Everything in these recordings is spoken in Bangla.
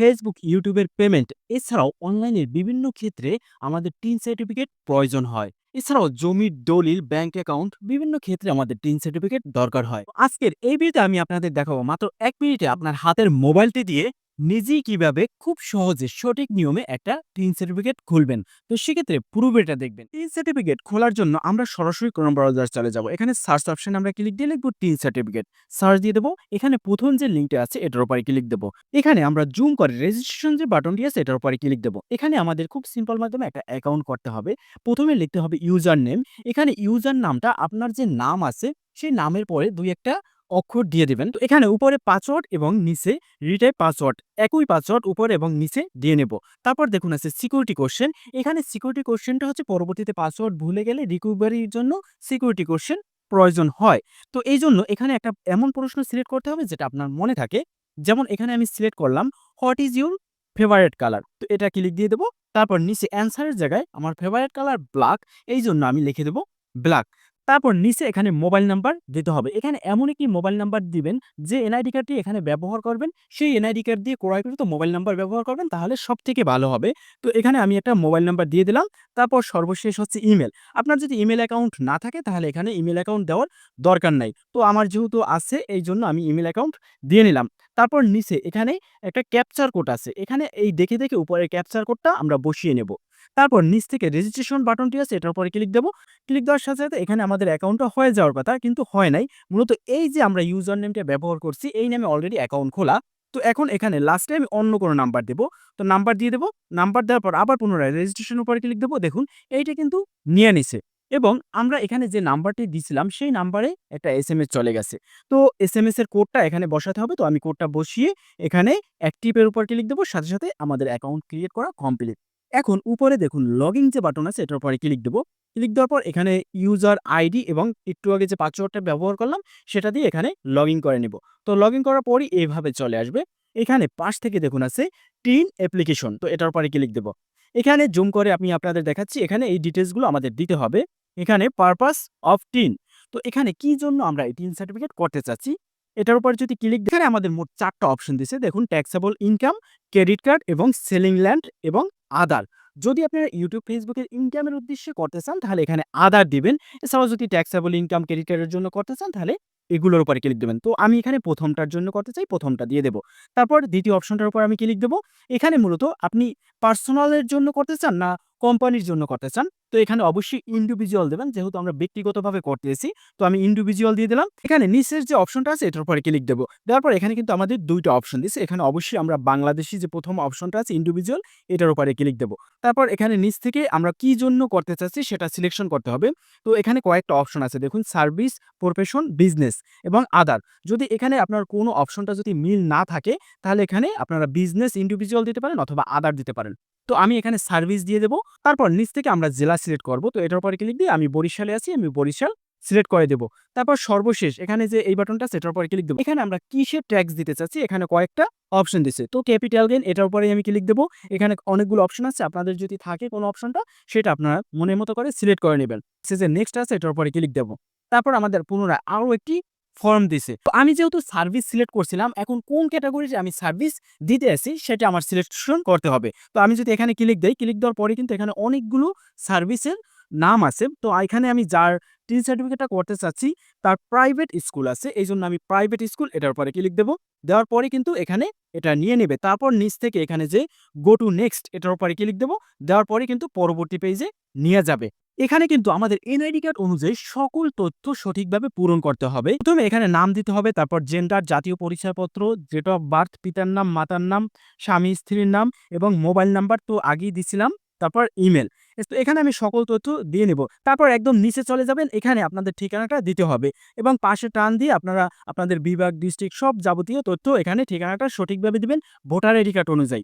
ফেসবুক, ইউটিউবের পেমেন্ট এছাড়াও অনলাইনের বিভিন্ন ক্ষেত্রে আমাদের টিন সার্টিফিকেট প্রয়োজন হয়। এছাড়াও জমির দলিল, ব্যাংক অ্যাকাউন্ট বিভিন্ন ক্ষেত্রে আমাদের টিন সার্টিফিকেট দরকার হয়। আজকের এই ভিডিওতে আমি আপনাদের দেখাবো মাত্র এক মিনিটে আপনার হাতের মোবাইলটি দিয়ে নিজেই কীভাবে খুব সহজে সঠিক নিয়মে একটা টিন সার্টিফিকেট খুলবেন। তো সেক্ষেত্রে পুরো ভিডিওটা দেখবেন। টিন সার্টিফিকেট খোলার জন্য আমরা সরাসরি ক্রোম ব্রাউজার চলে যাব। এখানে সার্চ অপশনে আমরা ক্লিক দিয়ে লিখব টিন সার্টিফিকেট। সার্চ দিয়ে দেব। এখানে প্রথম যে লিঙ্কটা আছে, এটার উপরে ক্লিক দেবো এখানে আমরা জুম করে রেজিস্ট্রেশন যে বাটনটি আছে, এটার উপরে ক্লিক দেবো এখানে আমাদের খুব সিম্পল মাধ্যমে একটা অ্যাকাউন্ট করতে হবে। প্রথমে লিখতে হবে ইউজার নেম। এখানে ইউজার নামটা আপনার যে নাম আছে, সেই নামের পরে ২-১ টা অক্ষর দিয়ে দেবেন তো এখানে উপরে পাসওয়ার্ড এবং নিচে রিটাইপ পাসওয়ার্ড একই পাসওয়ার্ড উপরে এবং নিচে দিয়ে নেব। তারপর দেখুন আছে সিকিউরিটি কোয়েশ্চেন। এখানে সিকিউরিটি কোয়েশ্চেনটা হচ্ছে পরবর্তীতে পাসওয়ার্ড ভুলে গেলে রিকভারির জন্য সিকিউরিটি কোয়েশ্চেন প্রয়োজন হয়। তো এই জন্য এখানে একটা এমন প্রশ্ন সিলেক্ট করতে হবে যেটা আপনার মনে থাকে। যেমন এখানে আমি সিলেক্ট করলাম what is your favourite colour? তো এটা ক্লিক দিয়ে দেবো তারপর নিচে অ্যান্সারের জায়গায় আমার ফেভারিট কালার ব্লাক এইজন্য আমি লিখে দেব ব্লাক। তারপর নিচে এখানে মোবাইল নাম্বার দিতে হবে। এখানে এমন একটি মোবাইল নাম্বার দিবেন যে এনআইডি কার্ডটি এখানে ব্যবহার করবেন সেই এনআইডি কার্ড দিয়ে ক্রয়কৃত মোবাইল নাম্বার ব্যবহার করবেন তাহলে সব থেকে ভালো হবে। তো এখানে আমি একটা মোবাইল নাম্বার দিয়ে দিলাম। তারপর সর্বশেষ হচ্ছে ইমেল আপনার যদি ইমেল অ্যাকাউন্ট না থাকে তাহলে এখানে ইমেল অ্যাকাউন্ট দেওয়ার দরকার নাই। তো আমার যেহেতু আছে এই জন্য আমি ইমেল অ্যাকাউন্ট দিয়ে নিলাম। তারপর নিচে এখানে একটা ক্যাপচার কোড আছে। এখানে এই দেখে, দেখে উপরের ক্যাপচার কোডটা আমরা বসিয়ে নেব। তারপর নিচ থেকে রেজিস্ট্রেশন বাটনটি আছে এটার উপরে ক্লিক দেব। ক্লিক দেওয়ার সাথে, সাথে এখানে আমাদের অ্যাকাউন্টটা হয়ে যাওয়ার কথা কিন্তু হয় নাই। মূলত এই যে আমরা ইউজার নেমটা ব্যবহার করছি এই নামে অলরেডি অ্যাকাউন্ট খোলা। তো এখন এখানে লাস্টে আমি অন্য কোনো নাম্বার দেবো তো নাম্বার দিয়ে দেবো নাম্বার দেওয়ার পর আবার পুনরায় রেজিস্ট্রেশন উপরে ক্লিক দেবো দেখুন এইটা কিন্তু নিয়ে নিছে এবং আমরা এখানে যে নাম্বারটি দিছিলাম সেই নাম্বারে একটা এস চলে গেছে। তো এসএমএস এর কোডটা এখানে বসাতে হবে। তো আমি কোডটা বসিয়ে এখানে অ্যাক্টিভ এর উপর ক্লিক দেবো সাথে, সাথে আমাদের অ্যাকাউন্ট ক্রিয়েট করা কমপ্লিট। এখন উপরে দেখুন লগইন যে বাটন আছে এটার পরে ক্লিক দেব। ক্লিক দেওয়ার পর এখানে ইউজার আইডি এবং একটু আগে যে পাসওয়ার্ডটা ব্যবহার করলাম সেটা দিয়ে এখানে লগইন করে নেব। তো লগইন করার পরই এভাবে চলে আসবে। এখানে পাশ থেকে দেখুন আছে টিন অ্যাপ্লিকেশন। তো এটার পরে ক্লিক দেব। এখানে জুম করে আমি আপনাদের দেখাচ্ছি। এখানে এই ডিটেইলসগুলো আমাদের দিতে হবে। এখানে পারপাস অফ টিন। তো এখানে কি জন্য আমরা এই টিন সার্টিফিকেট করতে চাচ্ছি এটার উপর যদি ক্লিক এখানে আমাদের মোট ৪ টা অপশন দিছে। দেখুন ট্যাক্সেবল ইনকাম, ক্রেডিট কার্ড এবং সেলিং ল্যান্ড এবং আদার। যদি আপনারা ইউটিউব, ফেসবুকের ইনকামের উদ্দেশ্যে করতে চান তাহলে এখানে আদার দিবেন। এছাড়াও যদি ট্যাক্সেবল ইনকাম, ক্রেডিট কার্ডের জন্য করতে চান তাহলে এগুলোর উপরে ক্লিক দেবেন তো আমি এখানে প্রথমটার জন্য করতে চাই প্রথমটা দিয়ে দেবো তারপর দ্বিতীয় অপশনটার উপর আমি ক্লিক দেবো এখানে মূলত আপনি পার্সোনালের জন্য করতে চান না কোম্পানির জন্য করতে চান। তো এখানে অবশ্যই ইন্ডিভিজুয়াল দেবেন যেহেতু আমরা ব্যক্তিগতভাবে করতেছি। তো আমি ইন্ডিভিজুয়াল দিয়ে দিলাম। এখানে নিচের যে অপশনটা আছে এটার উপরে ক্লিক দেবো দেওয়ার পর এখানে কিন্তু আমাদের দুইটা অপশন দিছে। এখানে অবশ্যই আমরা বাংলাদেশি যে প্রথম অপশনটা আছে ইন্ডিভিজুয়াল এটার উপরে ক্লিক দেবো তারপর এখানে নিচ থেকে আমরা কি জন্য করতে চাচ্ছি সেটা সিলেকশন করতে হবে। তো এখানে কয়েকটা অপশন আছে দেখুন সার্ভিস, প্রফেশন, বিজনেস এবং আদার। যদি এখানে আপনার কোনো অপশনটা যদি মিল না থাকে তাহলে এখানে আপনারা বিজনেস, ইন্ডিভিজুয়াল দিতে পারেন অথবা আদার দিতে পারেন। তো আমি এখানে সার্ভিস দিয়ে দেবো তারপর নিচ থেকে আমরা জেলা সিলেক্ট করব। তো এটার উপরে ক্লিক দিয়ে আমি বরিশালে আছি, আমি বরিশাল সিলেক্ট করে দেব। তারপর সর্বশেষ, এখানে যে এই বাটনটা আছে, এটার উপরে ক্লিক দেব। এখানে আমরা কিসের ট্যাক্স দিতে চাচ্ছি এখানে কয়েকটা অপশন দিছে। তো ক্যাপিটাল গেন এটার উপরেই আমি ক্লিক দেবো এখানে অনেকগুলো অপশন আছে। আপনাদের যদি থাকে কোনো অপশনটা সেটা আপনারা মনের মতো করে সিলেক্ট করে নিবেন। যে নেক্সট আছে, এটার উপরে ক্লিক দেবো তারপর আমাদের পুনরায় আরও একটি ফর্ম দিছে। তো আমি যেহেতু সার্ভিস সিলেক্ট করছিলাম এখন কোন ক্যাটেগরিতে আমি সার্ভিস দিতে আছি সেটা আমার সিলেকশন করতে হবে। তো আমি যদি এখানে ক্লিক দেই, ক্লিক দেওয়ার পরে কিন্তু এখানে অনেকগুলো সার্ভিসের নাম আছে। তো এখানে আমি যার টিন সার্টিফিকেটটা করতে চাচ্ছি তার প্রাইভেট স্কুল আছে। এইজন্য আমি প্রাইভেট স্কুল এটার পরে ক্লিক দেবো দেওয়ার পরে কিন্তু এখানে এটা নিয়ে নেবে। তারপর নিচ থেকে এখানে যে গো টু নেক্সট এটার উপরে ক্লিক দেবো দেওয়ার পরে কিন্তু পরবর্তী পেজে নিয়ে যাবে। এখানে কিন্তু আমাদের এনআইডি কার্ড অনুযায়ী সকল তথ্য সঠিকভাবে পূরণ করতে হবে। প্রথমে এখানে নাম দিতে হবে, তারপর জেন্ডার, জাতীয় পরিচয়পত্র, ডেট অফ বার্থ, পিতার নাম, মাতার নাম, স্বামী স্ত্রীর নাম এবং মোবাইল নাম্বার তো আগেই দিছিলাম। তারপর ইমেল তো এখানে আমি সকল তথ্য দিয়ে নেব। তারপর একদম নিচে চলে যাবেন। এখানে আপনাদের ঠিকানাটা দিতে হবে এবং পাশে টান দিয়ে আপনারা আপনাদের বিভাগ, ডিস্ট্রিক্ট সব যাবতীয় তথ্য এখানে ঠিকানাটা সঠিকভাবে দিবেন ভোটার আইডি কার্ড অনুযায়ী।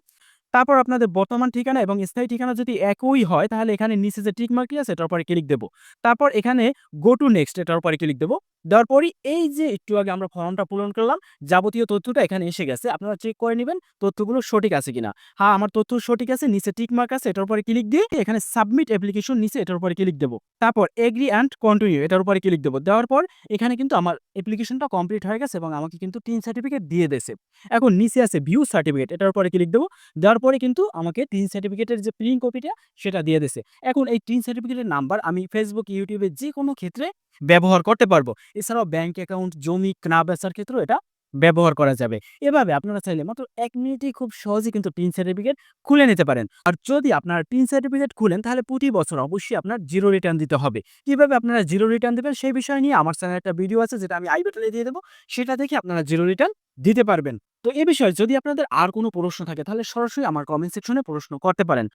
তারপর আপনাদের বর্তমান ঠিকানা এবং স্থায়ী ঠিকানা যদি একই হয়, তাহলে এখানে নিচে যে টিক মার্কটি আছে, এটার উপরে ক্লিক দেব। তারপর এখানে গো টু নেক্সট এটার উপরে ক্লিক দেব। দেওয়ার পরই এই যে একটু আগে আমরা ফর্মটা পূরণ করলাম, যাবতীয় তথ্যটা এখানে এসে গেছে। আপনারা চেক করে নেবেন তথ্যগুলো সঠিক আছে কিনা। হ্যাঁ আমার তথ্য সঠিক আছে, নিচে টিক মার্ক আছে, এটার উপরে ক্লিক দিয়ে এখানে সাবমিট অ্যাপ্লিকেশন নিচে এটার উপরে ক্লিক দেবো। তারপর এগ্রি অ্যান্ড কন্টিনিউ এটার উপরে ক্লিক দেবো। দেওয়ার পর এখানে কিন্তু আমার অ্যাপ্লিকেশনটা কমপ্লিট হয়ে গেছে এবং আমাকে কিন্তু তিন সার্টিফিকেট দিয়ে দেছে এখন নিচে আছে ভিউ সার্টিফিকেট এটার উপরে ক্লিক দেবো। দেওয়ার পরে কিন্তু আমাকে তিন সার্টিফিকেটের যে প্রিন্ট কপিটা সেটা দিয়ে দেছে। এখন এই তিন সার্টিফিকেটের নাম্বার আমি ফেসবুক ইউটিউবে যে কোনো ক্ষেত্রে ব্যবহার করতে পারব। এছাড়াও ব্যাংক অ্যাকাউন্ট জমি কেনা বেচার ক্ষেত্রেও এটা ব্যবহার করা যাবে। এভাবে আপনারা চাইলে মাত্র এক মিনিটেই খুব সহজেই কিন্তু টিন সার্টিফিকেট খুলে নিতে পারেন। আর যদি আপনারা টিন সার্টিফিকেট খুলেন, তাহলে প্রতি বছর অবশ্যই আপনার জিরো রিটার্ন দিতে হবে। কীভাবে আপনারা জিরো রিটার্ন দেবেন সেই বিষয় নিয়ে আমার চ্যানেলে একটা ভিডিও আছে, যেটা আমি আই বাটনে দিয়ে দেবো। সেটা দেখে আপনারা জিরো রিটার্ন দিতে পারবেন। তো এ বিষয়ে যদি আপনাদের আর কোনো প্রশ্ন থাকে, তাহলে সরাসরি আমার কমেন্ট সেকশনে প্রশ্ন করতে পারেন।